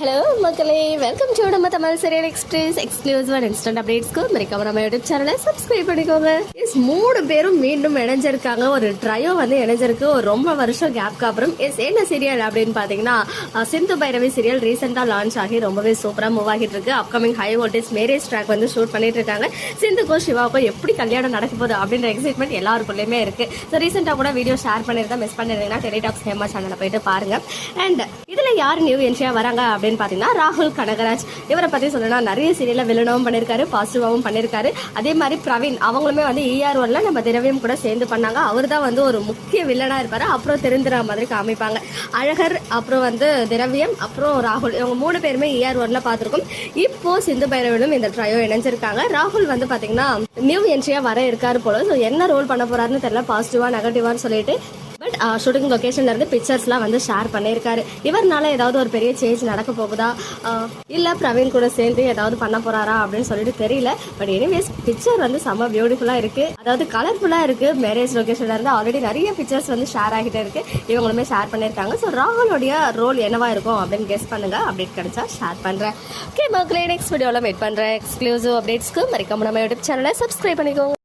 Hello மக்களே. Welcome to நம்ம Tamil serial express exclusive instant அப்டேட்ஸ்க்கு மறக்காம நம்ம யூடியூப் சேனலை சப்ஸ்கிரைப் பண்ணிக்கோங்க. எஸ் மூணு பேரும் மீண்டும் இணைஞ்சிருக்காங்க. ஒரு ட்ரையோ வந்து இணைஞ்சிருக்கு. ஒரு ரொம்ப வருஷம் கேப்க்கு அப்புறம். எஸ் என்ன சீரியல் அப்படின்னு பார்த்தீங்கன்னா சிந்து பைரவி சீரியல் ரீசெண்டாக லான்ச் ஆகி ரொம்பவே சூப்பராக மூவ் ஆகிட்டு இருக்கு. Upcoming high voltage marriage track வந்து ஷூட் பண்ணிட்டு இருக்காங்க. சிந்துக்கும் சிவாவுக்கும் எப்படி கல்யாணம் நடக்க போகுது அப்படின்ற எக்ஸைட்மெண்ட் எல்லாருக்குள்ளேயுமே இருக்கு. ஸோ ரீசெண்டாக கூட வீடியோ ஷேர் பண்ணியிருந்தா மிஸ் பண்ணிருந்தீங்கன்னா டெலிடாக்ஸ் ஹேமா சேனலை போயிட்டு பாருங்க. அண்ட் இதுல யார் நியூ என்ட்ரியா வராங்க அப்படின்னு பாத்தீங்கன்னா ராகுல் கனகராஜ். இவரை பற்றி சொல்லணும்னா நிறைய சீரியலில் வில்லனவும் பண்ணியிருக்காரு பாசிட்டிவாகவும் பண்ணியிருக்காரு அதே மாதிரி பிரவீன் அவங்களுமே வந்து இஆர் ஒன்ல நம்ம திரவியம் கூட சேர்ந்து பண்ணாங்க. அவர் தான் வந்து ஒரு முக்கிய வில்லனாக இருப்பார். அப்புறம் தெரிந்துற மாதிரி காமிப்பாங்க. அழகர் அப்புறம் வந்து திரவியம் அப்புறம் ராகுல். இவங்க மூணு பேருமே இஆர் ஒன்ல பார்த்துருக்கோம். இப்போ சிந்து பைரவனும் இந்த ட்ரையோ இணைஞ்சிருக்காங்க. ராகுல் வந்து பார்த்தீங்கன்னா நியூ என்ட்ரியா வர இருக்காரு போல. ஸோ என்ன ரோல் பண்ண போறாருன்னு தெரியல. பாசிட்டிவா நெகட்டிவான்னு சொல்லிட்டு ஷூட்டிங் லொக்கேஷன்ல இருந்து பிக்சர்ஸ்லாம் வந்து ஷேர் பண்ணியிருக்காரு. இவர்னால ஏதாவது ஒரு பெரிய சேஞ்ச் நடக்க போகுதா? இல்ல பிரவீன் கூட சேர்ந்து ஏதாவது பண்ண போறாரா அப்படின்னு சொல்லிட்டு தெரியல. பட் எனிவேஸ் பிக்சர் வந்து செம்ம பியூட்டிஃபுல்லா இருக்கு. அதாவது கலர்ஃபுல்லா இருக்கு. மேரேஜ் லொகேஷன்ல இருந்து ஆல்ரெடி நிறைய பிக்சர்ஸ் வந்து ஷேர் ஆகிட்டே இருக்கு. இவங்களுமே ஷேர் பண்ணியிருக்காங்க. ஸோ ராகுலோடைய ரோல் என்னவா இருக்கும் அப்படின்னு கெஸ் பண்ணுங்க. அப்டேட் கிடைச்சா ஷேர் பண்றேன். ஓகே மக்களே நெக்ஸ்ட் வீடியோவில் வெயிட் பண்றேன். எக்ஸ்க்ளூசிவ் அப்டேட்ஸ்க்கு மறக்காம நம்ம யூடியூப் சேனலை சப்ஸ்கிரைப் பண்ணிக்கோங்க.